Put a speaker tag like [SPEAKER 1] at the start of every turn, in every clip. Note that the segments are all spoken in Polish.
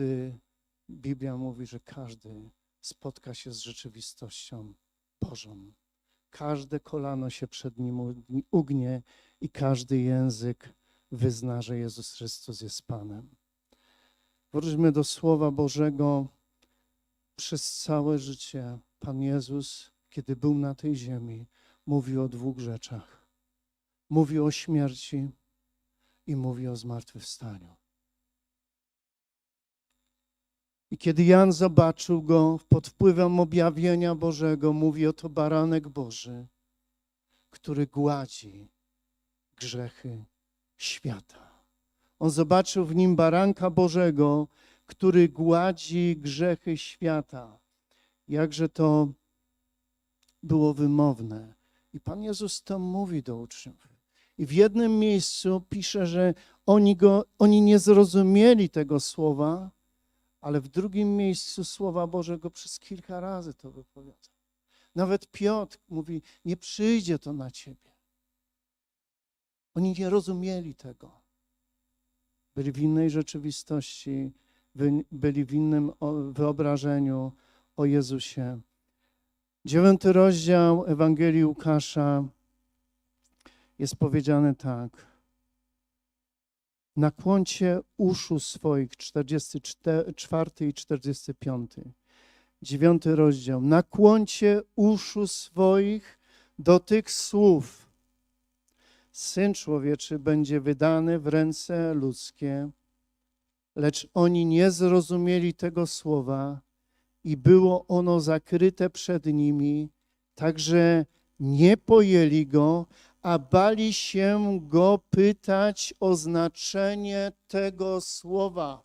[SPEAKER 1] gdy Biblia mówi, że każdy spotka się z rzeczywistością Bożą. Każde kolano się przed nim ugni- ugnie i każdy język wyzna, że Jezus Chrystus jest Panem. Wróćmy do Słowa Bożego. Przez całe życie Pan Jezus, kiedy był na tej ziemi, mówił o dwóch rzeczach. Mówi o śmierci i mówi o zmartwychwstaniu. I kiedy Jan zobaczył go pod wpływem objawienia Bożego, mówi oto baranek Boży, który gładzi grzechy świata. On zobaczył w nim baranka Bożego, który gładzi grzechy świata. Jakże to było wymowne. I Pan Jezus to mówi do uczniów. I w jednym miejscu pisze, że oni, go, oni nie zrozumieli tego słowa, ale w drugim miejscu Słowa Bożego przez kilka razy to wypowiada. Nawet Piotr mówi, nie przyjdzie to na ciebie. Oni nie rozumieli tego. Byli w innej rzeczywistości, byli w innym wyobrażeniu o Jezusie. Dziewiąty rozdział Ewangelii Łukasza jest powiedziane tak. Nakłoncie uszu swoich, 44 i 45. Dziewiąty rozdział. Nakłoncie uszu swoich do tych słów. Syn człowieczy będzie wydany w ręce ludzkie, lecz oni nie zrozumieli tego słowa i było ono zakryte przed nimi, także nie pojęli go, a bali się go pytać o znaczenie tego słowa.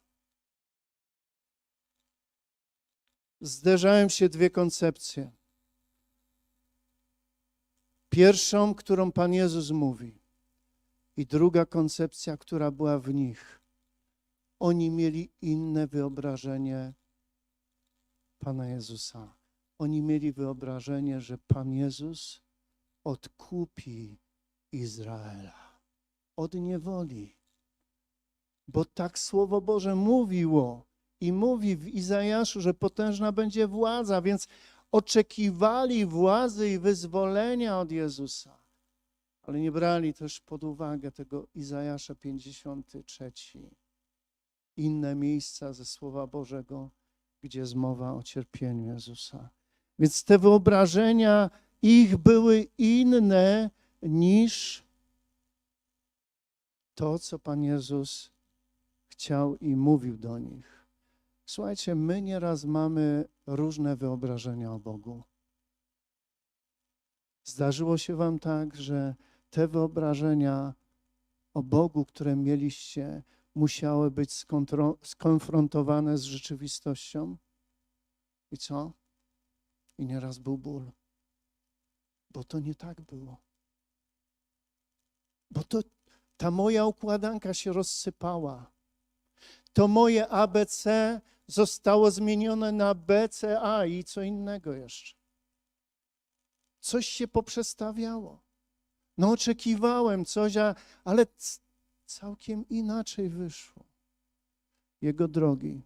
[SPEAKER 1] Zderzałem się dwie koncepcje. Pierwszą, którą Pan Jezus mówi, i druga koncepcja, która była w nich. Oni mieli inne wyobrażenie Pana Jezusa. Oni mieli wyobrażenie, że Pan Jezus odkupi Izraela od niewoli. Bo tak Słowo Boże mówiło i mówi w Izajaszu, że potężna będzie władza, więc oczekiwali władzy i wyzwolenia od Jezusa. Ale nie brali też pod uwagę tego Izajasza 53. Inne miejsca ze Słowa Bożego, gdzie jest mowa o cierpieniu Jezusa. Więc te wyobrażenia ich były inne niż to, co Pan Jezus chciał i mówił do nich. Słuchajcie, my nieraz mamy różne wyobrażenia o Bogu. Zdarzyło się Wam tak, że te wyobrażenia o Bogu, które mieliście, musiały być skonfrontowane z rzeczywistością? I co? I nieraz był ból bo to nie tak było. Bo to ta moja układanka się rozsypała. To moje ABC zostało zmienione na BCA i co innego jeszcze. Coś się poprzestawiało. No oczekiwałem coś, a, ale całkiem inaczej wyszło. Jego drogi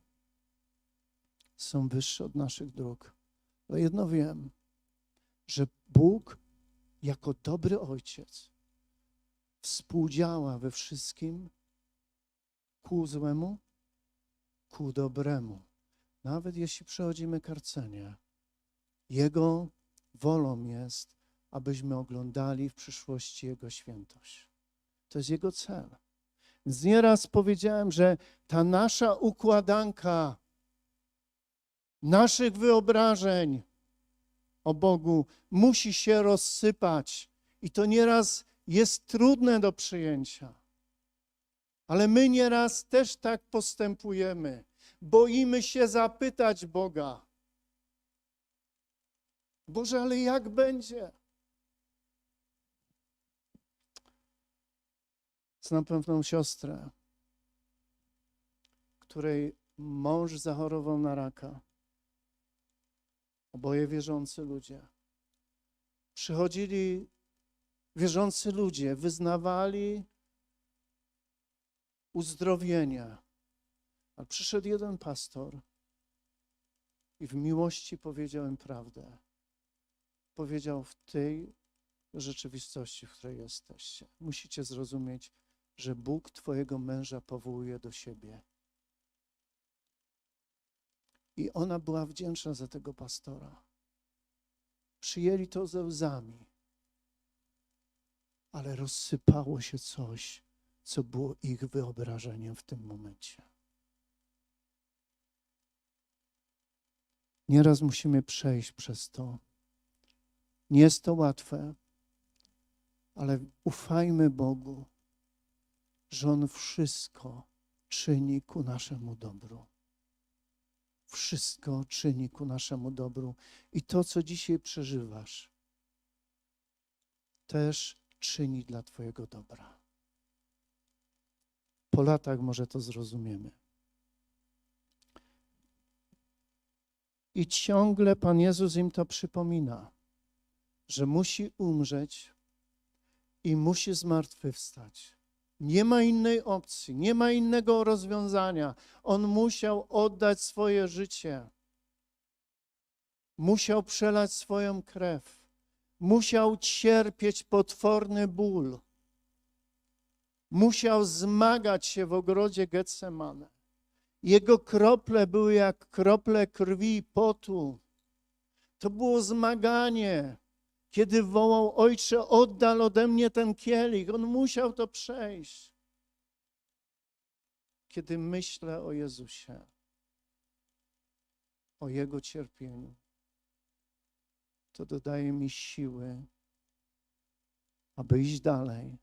[SPEAKER 1] są wyższe od naszych dróg. Ale jedno wiem, że Bóg jako dobry ojciec współdziała we wszystkim ku złemu, ku dobremu. Nawet jeśli przechodzimy karcenie, Jego wolą jest, abyśmy oglądali w przyszłości Jego świętość. To jest Jego cel. Więc nieraz powiedziałem, że ta nasza układanka naszych wyobrażeń, o Bogu musi się rozsypać. I to nieraz jest trudne do przyjęcia. Ale my nieraz też tak postępujemy. Boimy się zapytać Boga. Boże, ale jak będzie? Znam pewną siostrę, której mąż zachorował na raka. Oboje wierzący ludzie. Przychodzili wierzący ludzie, wyznawali uzdrowienia, Ale przyszedł jeden pastor i w miłości powiedział im prawdę. Powiedział w tej rzeczywistości, w której jesteście. Musicie zrozumieć, że Bóg Twojego męża powołuje do siebie. I ona była wdzięczna za tego pastora. Przyjęli to ze łzami, ale rozsypało się coś, co było ich wyobrażeniem w tym momencie. Nieraz musimy przejść przez to. Nie jest to łatwe, ale ufajmy Bogu, że On wszystko czyni ku naszemu dobru. Wszystko czyni ku naszemu dobru. I to, co dzisiaj przeżywasz, też czyni dla Twojego dobra. Po latach może to zrozumiemy. I ciągle Pan Jezus im to przypomina, że musi umrzeć i musi zmartwychwstać. Nie ma innej opcji, nie ma innego rozwiązania. On musiał oddać swoje życie. Musiał przelać swoją krew. Musiał cierpieć potworny ból. Musiał zmagać się w ogrodzie Getsemane. Jego krople były jak krople krwi i potu. To było zmaganie. Kiedy wołał, Ojcze, oddal ode mnie ten kielich, on musiał to przejść. Kiedy myślę o Jezusie, o Jego cierpieniu, to dodaje mi siły, aby iść dalej,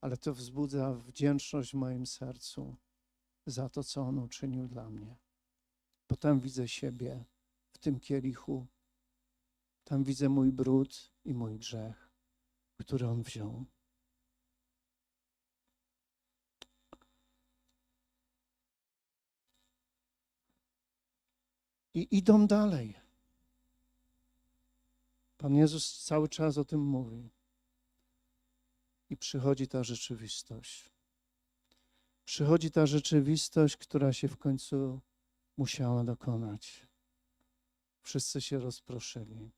[SPEAKER 1] ale to wzbudza wdzięczność w moim sercu za to, co On uczynił dla mnie. Potem widzę siebie w tym kielichu tam widzę mój brud i mój grzech, który On wziął. I idą dalej. Pan Jezus cały czas o tym mówi. I przychodzi ta rzeczywistość. Przychodzi ta rzeczywistość, która się w końcu musiała dokonać. Wszyscy się rozproszyli.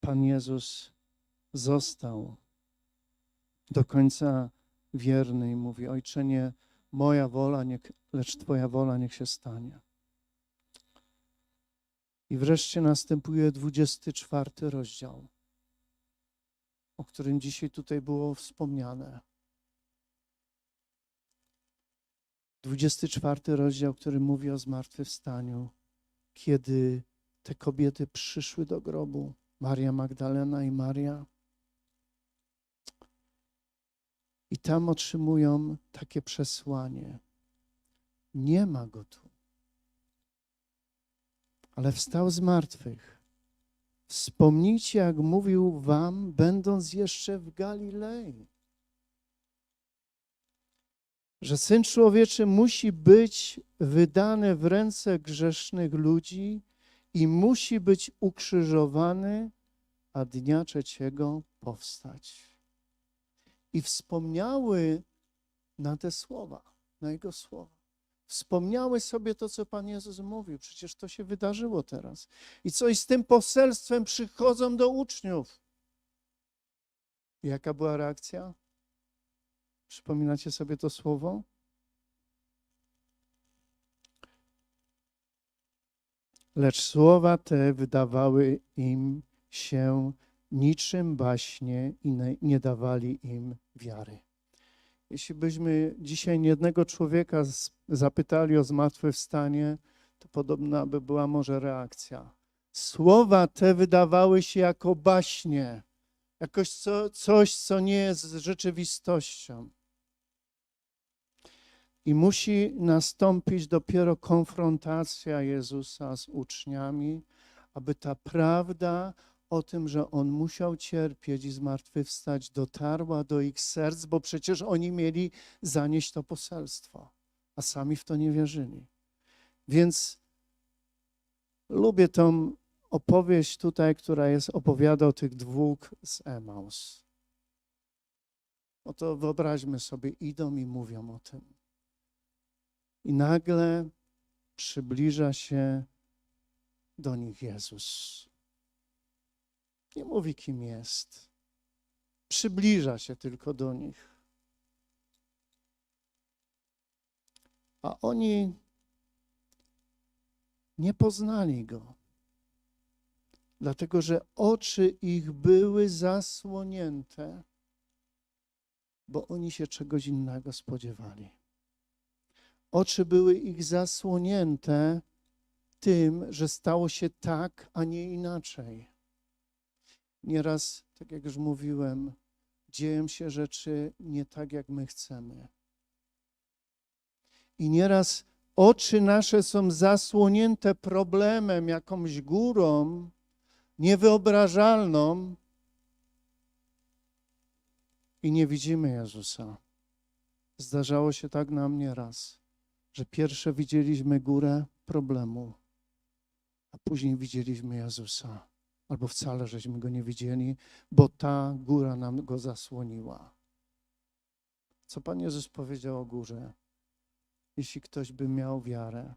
[SPEAKER 1] Pan Jezus został do końca wierny i mówi: Ojcze, nie moja wola, nie, lecz Twoja wola niech się stanie. I wreszcie następuje 24 rozdział, o którym dzisiaj tutaj było wspomniane. 24 rozdział, który mówi o zmartwychwstaniu, kiedy te kobiety przyszły do grobu. Maria Magdalena i Maria. I tam otrzymują takie przesłanie. Nie ma go tu. Ale wstał z martwych. Wspomnijcie, jak mówił wam, będąc jeszcze w Galilei, że syn człowieczy musi być wydany w ręce grzesznych ludzi i musi być ukrzyżowany, a dnia trzeciego powstać. I wspomniały na te słowa, na jego słowa. Wspomniały sobie to, co Pan Jezus mówił. Przecież to się wydarzyło teraz. I co i z tym poselstwem przychodzą do uczniów. Jaka była reakcja? Przypominacie sobie to słowo? Lecz słowa te wydawały im się niczym baśnie i nie dawali im wiary. Jeśli byśmy dzisiaj jednego człowieka zapytali o zmartwychwstanie, to podobna by była może reakcja. Słowa te wydawały się jako baśnie, jakoś co, coś, co nie jest rzeczywistością. I musi nastąpić dopiero konfrontacja Jezusa z uczniami, aby ta prawda o tym, że On musiał cierpieć i zmartwychwstać, dotarła do ich serc, bo przecież oni mieli zanieść to poselstwo, a sami w to nie wierzyli. Więc lubię tą opowieść tutaj, która jest opowiada o tych dwóch z Emaus. Oto wyobraźmy sobie, idą i mówią o tym. I nagle przybliża się do nich Jezus. Nie mówi, kim jest. Przybliża się tylko do nich. A oni nie poznali go, dlatego że oczy ich były zasłonięte, bo oni się czegoś innego spodziewali. Oczy były ich zasłonięte tym, że stało się tak, a nie inaczej. Nieraz, tak jak już mówiłem, dzieją się rzeczy nie tak, jak my chcemy. I nieraz oczy nasze są zasłonięte problemem, jakąś górą niewyobrażalną i nie widzimy Jezusa. Zdarzało się tak nam nieraz, że pierwsze widzieliśmy górę problemu, a później widzieliśmy Jezusa. Albo wcale żeśmy go nie widzieli, bo ta góra nam go zasłoniła. Co Pan Jezus powiedział o górze? Jeśli ktoś by miał wiarę,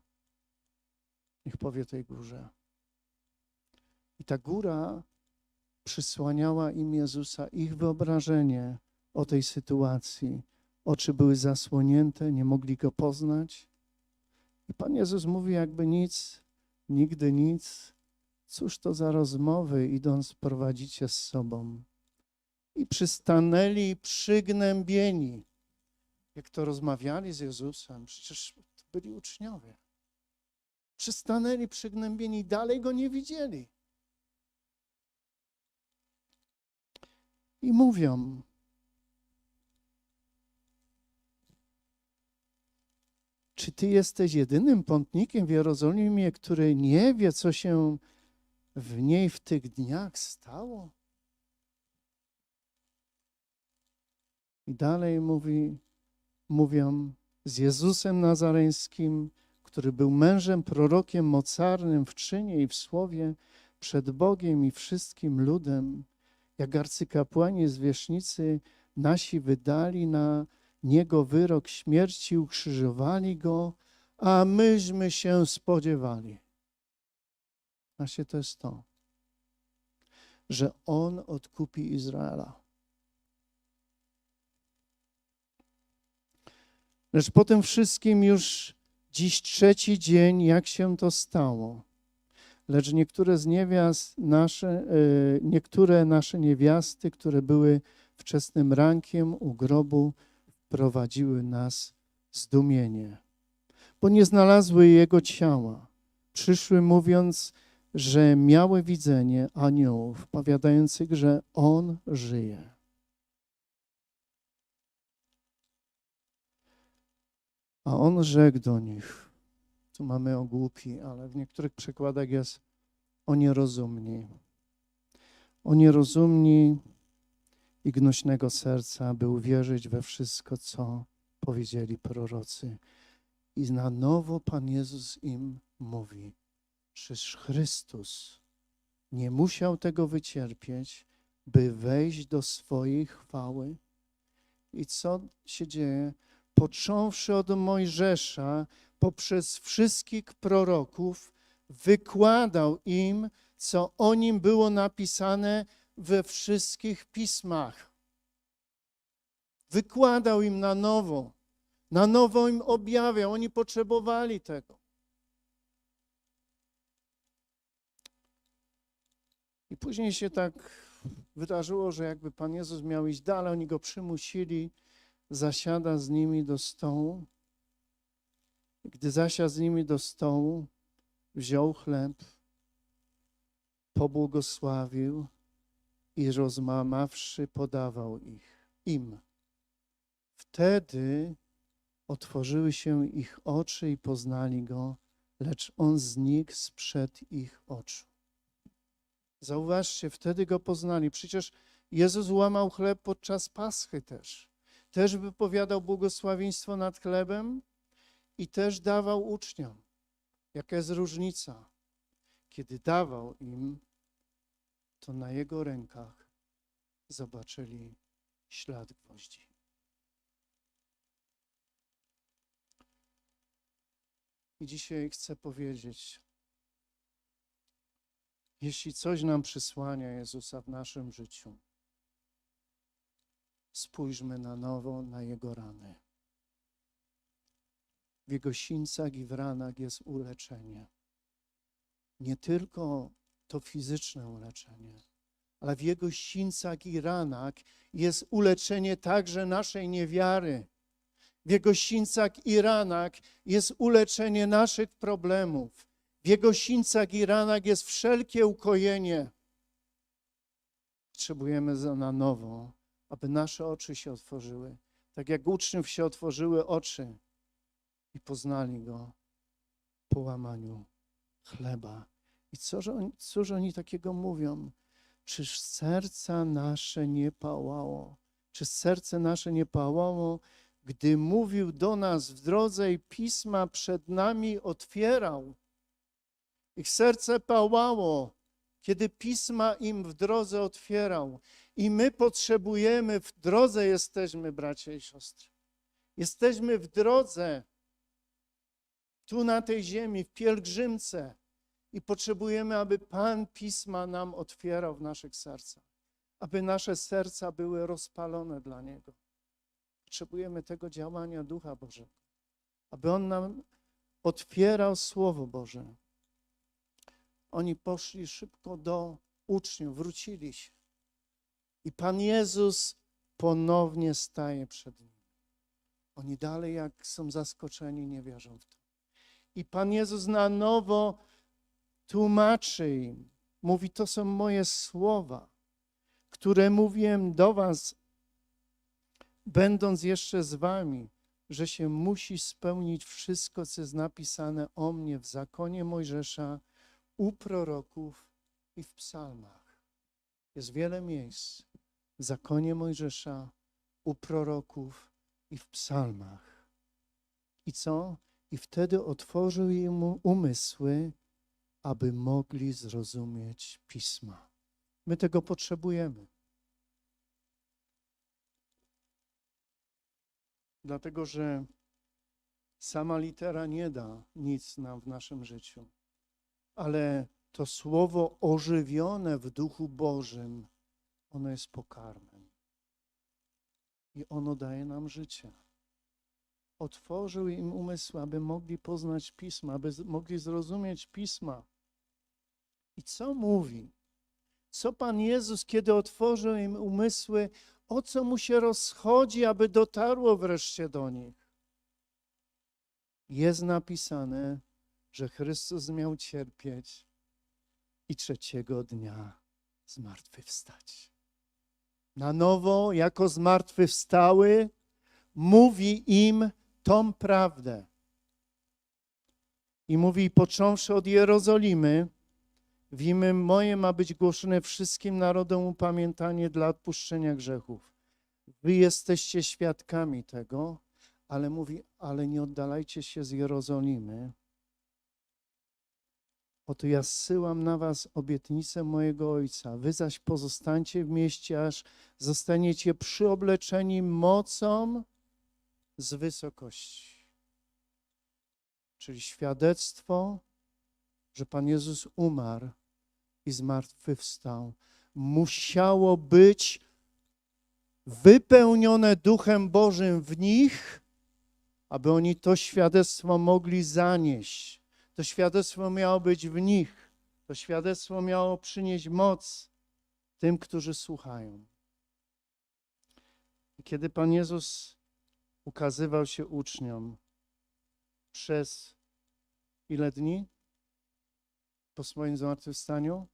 [SPEAKER 1] niech powie tej górze. I ta góra przysłaniała im Jezusa, ich wyobrażenie o tej sytuacji. Oczy były zasłonięte, nie mogli go poznać. I Pan Jezus mówi, jakby nic, nigdy nic. Cóż to za rozmowy, idąc prowadzicie z sobą? I przystanęli przygnębieni. Jak to rozmawiali z Jezusem, przecież to byli uczniowie. Przystanęli przygnębieni, dalej go nie widzieli. I mówią, czy ty jesteś jedynym pątnikiem w Jerozolimie, który nie wie, co się w niej w tych dniach stało? I dalej mówi, mówią z Jezusem Nazareńskim, który był mężem, prorokiem mocarnym w czynie i w słowie przed Bogiem i wszystkim ludem, jak arcykapłani zwierzchnicy nasi wydali na niego wyrok śmierci, ukrzyżowali go, a myśmy się spodziewali. Właśnie to jest to, że on odkupi Izraela. Lecz po tym wszystkim już dziś trzeci dzień, jak się to stało. Lecz niektóre z niewiast nasze, e, niektóre nasze niewiasty, które były wczesnym rankiem u grobu, prowadziły nas zdumienie, bo nie znalazły jego ciała. Przyszły mówiąc, że miały widzenie aniołów, powiadających, że on żyje. A on rzekł do nich, tu mamy o głupi, ale w niektórych przykładach jest o nierozumni. O nierozumni i gnośnego serca, by uwierzyć we wszystko, co powiedzieli prorocy. I na nowo Pan Jezus im mówi, czyż Chrystus nie musiał tego wycierpieć, by wejść do swojej chwały? I co się dzieje? Począwszy od Mojżesza, poprzez wszystkich proroków, wykładał im, co o nim było napisane we wszystkich pismach. Wykładał im na nowo, na nowo im objawiał, oni potrzebowali tego. I później się tak wydarzyło, że jakby Pan Jezus miał iść dalej, oni go przymusili, zasiada z nimi do stołu. Gdy zasiadł z nimi do stołu, wziął chleb, pobłogosławił i rozmamawszy podawał ich, im. Wtedy otworzyły się ich oczy i poznali go, lecz on znikł sprzed ich oczu. Zauważcie, wtedy go poznali. Przecież Jezus łamał chleb podczas Paschy też. Też wypowiadał błogosławieństwo nad chlebem i też dawał uczniom. Jaka jest różnica? Kiedy dawał im, to na jego rękach zobaczyli ślad gwoździ. I dzisiaj chcę powiedzieć, jeśli coś nam przysłania Jezusa w naszym życiu, spójrzmy na nowo na Jego rany. W Jego sińcach i w ranach jest uleczenie. Nie tylko to fizyczne uleczenie, ale w Jego sińcach i ranach jest uleczenie także naszej niewiary. W Jego sińcach i ranach jest uleczenie naszych problemów. W Jego sińcach i ranach jest wszelkie ukojenie. Potrzebujemy na nowo, aby nasze oczy się otworzyły. Tak jak uczniów się otworzyły oczy i poznali Go po łamaniu chleba. I cóż oni, cóż oni takiego mówią? Czyż serca nasze nie pałało? Czy serce nasze nie pałało, gdy mówił do nas w drodze i pisma przed nami otwierał? Ich serce pałało, kiedy pisma im w drodze otwierał. I my potrzebujemy, w drodze jesteśmy, bracia i siostry. Jesteśmy w drodze, tu na tej ziemi, w pielgrzymce. I potrzebujemy, aby Pan Pisma nam otwierał w naszych sercach, aby nasze serca były rozpalone dla Niego. Potrzebujemy tego działania Ducha Bożego, aby On nam otwierał Słowo Boże. Oni poszli szybko do uczniów, wrócili się. I Pan Jezus ponownie staje przed nimi. Oni dalej, jak są zaskoczeni, nie wierzą w to. I Pan Jezus na nowo tłumaczy im, mówi: To są moje słowa, które mówiłem do Was, będąc jeszcze z Wami, że się musi spełnić wszystko, co jest napisane o mnie w zakonie Mojżesza, u proroków i w psalmach. Jest wiele miejsc w zakonie Mojżesza, u proroków i w psalmach. I co? I wtedy otworzył im umysły, aby mogli zrozumieć pisma. My tego potrzebujemy. Dlatego, że sama litera nie da nic nam w naszym życiu, ale to słowo ożywione w duchu Bożym, ono jest pokarmem. I ono daje nam życie. Otworzył im umysł, aby mogli poznać pisma, aby mogli zrozumieć pisma. I co mówi? Co Pan Jezus, kiedy otworzył im umysły, o co mu się rozchodzi, aby dotarło wreszcie do nich? Jest napisane, że Chrystus miał cierpieć i trzeciego dnia zmartwychwstać. Na nowo, jako zmartwychwstały, mówi im tą prawdę. I mówi, począwszy od Jerozolimy, w imię moje ma być głoszone wszystkim narodom upamiętanie dla odpuszczenia grzechów. Wy jesteście świadkami tego, ale mówi, ale nie oddalajcie się z Jerozolimy. Oto ja zsyłam na was obietnicę mojego Ojca. Wy zaś pozostańcie w mieście, aż zostaniecie przyobleczeni mocą z wysokości. Czyli świadectwo, że Pan Jezus umarł i zmartwychwstał, musiało być wypełnione Duchem Bożym w nich, aby oni to świadectwo mogli zanieść. To świadectwo miało być w nich. To świadectwo miało przynieść moc tym, którzy słuchają. Kiedy Pan Jezus ukazywał się uczniom przez ile dni po swoim zmartwychwstaniu?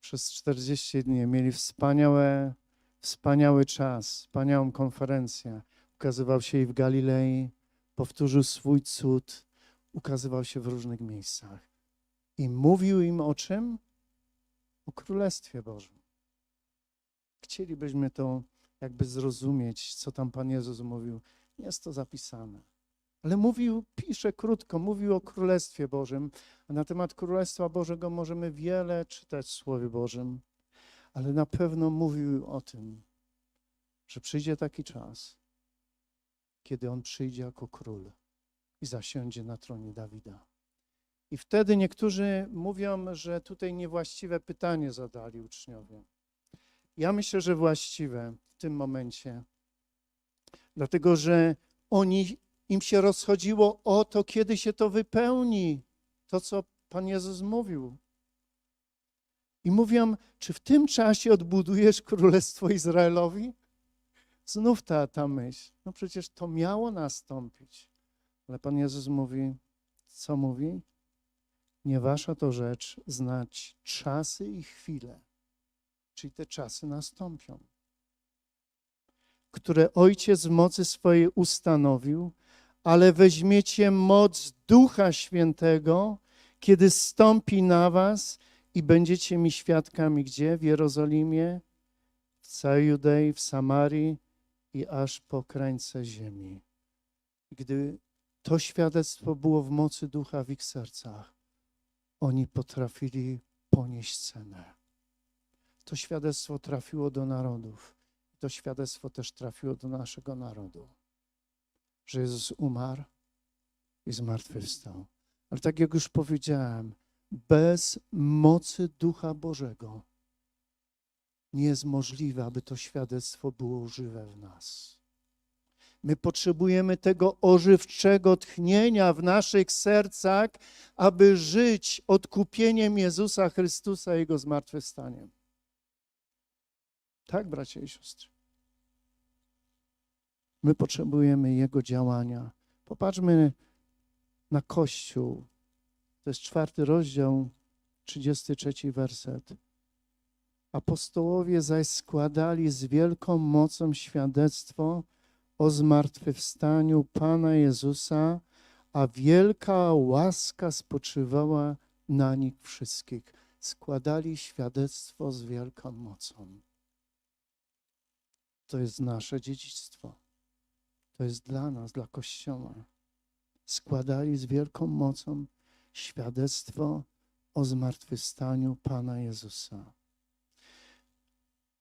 [SPEAKER 1] Przez 40 dni mieli wspaniałe, wspaniały czas, wspaniałą konferencję. Ukazywał się i w Galilei, powtórzył swój cud, ukazywał się w różnych miejscach. I mówił im o czym? O Królestwie Bożym. Chcielibyśmy to jakby zrozumieć, co tam Pan Jezus mówił. Jest to zapisane. Ale mówił, pisze krótko, mówił o Królestwie Bożym. A na temat Królestwa Bożego możemy wiele czytać w Słowie Bożym, ale na pewno mówił o tym, że przyjdzie taki czas, kiedy On przyjdzie jako król. I zasiądzie na tronie Dawida. I wtedy niektórzy mówią, że tutaj niewłaściwe pytanie zadali uczniowie. Ja myślę, że właściwe w tym momencie, dlatego że oni, im się rozchodziło o to, kiedy się to wypełni, to co Pan Jezus mówił. I mówią, czy w tym czasie odbudujesz Królestwo Izraelowi? Znów ta, ta myśl. No przecież to miało nastąpić. Ale Pan Jezus mówi, co mówi? Nie wasza to rzecz znać czasy i chwile, czyli te czasy nastąpią, które Ojciec w mocy swojej ustanowił, ale weźmiecie moc Ducha Świętego, kiedy stąpi na was i będziecie mi świadkami gdzie? W Jerozolimie, w całej Judei, w Samarii i aż po krańce ziemi. Gdy to świadectwo było w mocy Ducha w ich sercach, oni potrafili ponieść cenę. To świadectwo trafiło do narodów. To świadectwo też trafiło do naszego narodu, że Jezus umarł i zmartwychwstał. Ale tak jak już powiedziałem, bez mocy Ducha Bożego nie jest możliwe, aby to świadectwo było żywe w nas. My potrzebujemy tego ożywczego tchnienia w naszych sercach, aby żyć odkupieniem Jezusa Chrystusa i Jego zmartwychwstaniem. Tak, bracia i siostry. My potrzebujemy Jego działania. Popatrzmy na Kościół. To jest czwarty rozdział, 33 werset. Apostołowie zaś składali z wielką mocą świadectwo o zmartwychwstaniu Pana Jezusa, a wielka łaska spoczywała na nich wszystkich. Składali świadectwo z wielką mocą. To jest nasze dziedzictwo. To jest dla nas, dla Kościoła. Składali z wielką mocą świadectwo o zmartwychwstaniu Pana Jezusa.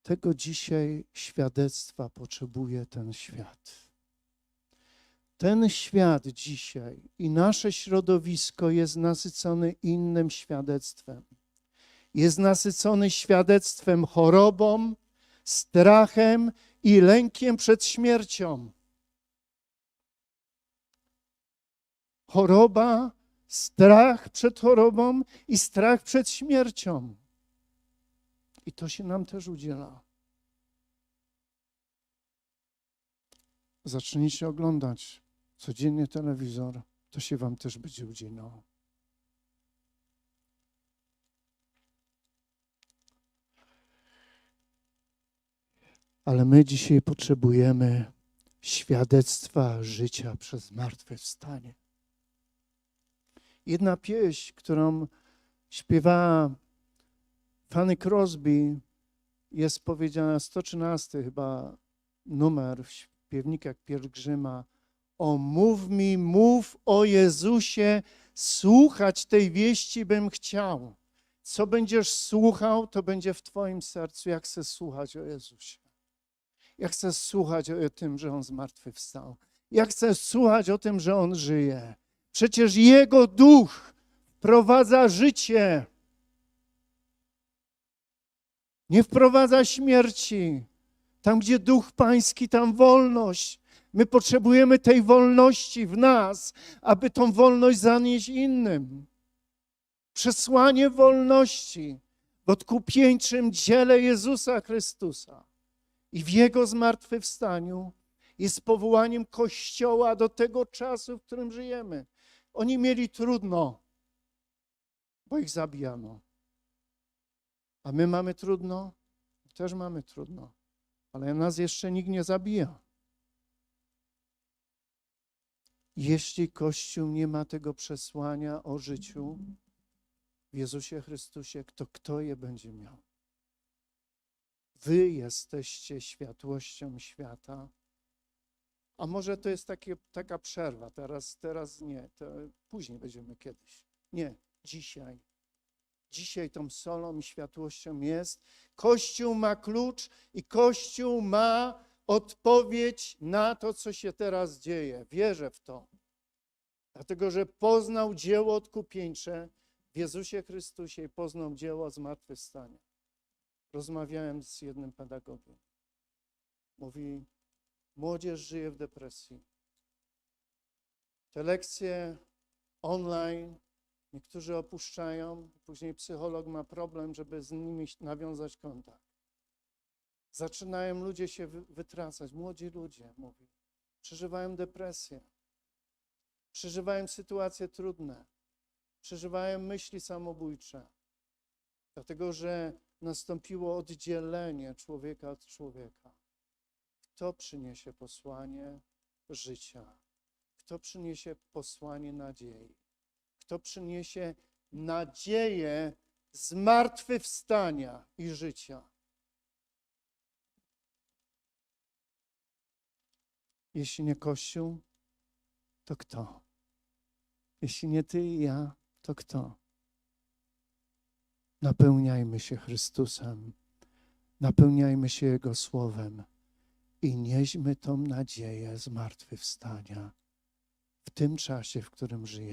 [SPEAKER 1] Tego dzisiaj świadectwa potrzebuje ten świat. Ten świat dzisiaj i nasze środowisko jest nasycone innym świadectwem. Jest nasycony świadectwem chorobą, strachem i lękiem przed śmiercią. Choroba, strach przed chorobą i strach przed śmiercią. I to się nam też udziela. Zacznijcie oglądać codziennie telewizor, to się wam też będzie udzielało. Ale my dzisiaj potrzebujemy świadectwa życia przez zmartwychwstanie. Jedna pieśń, którą śpiewała Fanny Crosby, jest powiedziana 113 chyba numer w śpiewnikach pielgrzyma. O mów mi, mów o Jezusie, słuchać tej wieści bym chciał. Co będziesz słuchał, to będzie w Twoim sercu. Jak chcesz słuchać o Jezusie? Jak chcesz słuchać o tym, że On zmartwychwstał? Jak chcesz słuchać o tym, że On żyje? Przecież Jego duch wprowadza życie. Nie wprowadza śmierci. Tam, gdzie duch pański, tam wolność. My potrzebujemy tej wolności w nas, aby tą wolność zanieść innym. Przesłanie wolności w odkupieńczym dziele Jezusa Chrystusa i w Jego zmartwychwstaniu jest powołaniem Kościoła do tego czasu, w którym żyjemy. Oni mieli trudno, bo ich zabijano. A my mamy trudno? Też mamy trudno, ale nas jeszcze nikt nie zabija. Jeśli Kościół nie ma tego przesłania o życiu w Jezusie Chrystusie, to kto je będzie miał? Wy jesteście światłością świata. A może to jest takie, taka przerwa, teraz, teraz nie, później będziemy kiedyś. Nie, dzisiaj. Dzisiaj tą solą i światłością jest. Kościół ma klucz i Kościół ma odpowiedź na to, co się teraz dzieje. Wierzę w to. Dlatego, że poznał dzieło odkupieńcze w Jezusie Chrystusie i poznał dzieło zmartwychwstania. Rozmawiałem z jednym pedagogiem. Mówi, młodzież żyje w depresji. Te lekcje online niektórzy opuszczają, później psycholog ma problem, żeby z nimi nawiązać kontakt. Zaczynają ludzie się wy- wytracać, młodzi ludzie, mówi. Przeżywają depresję, przeżywają sytuacje trudne, przeżywają myśli samobójcze, dlatego że nastąpiło oddzielenie człowieka od człowieka. Kto przyniesie posłanie życia? Kto przyniesie posłanie nadziei? Kto przyniesie nadzieję zmartwychwstania i życia? Jeśli nie Kościół, to kto? Jeśli nie ty i ja, to kto? Napełniajmy się Chrystusem, napełniajmy się Jego Słowem i nieśmy tą nadzieję zmartwychwstania w tym czasie, w którym żyjemy.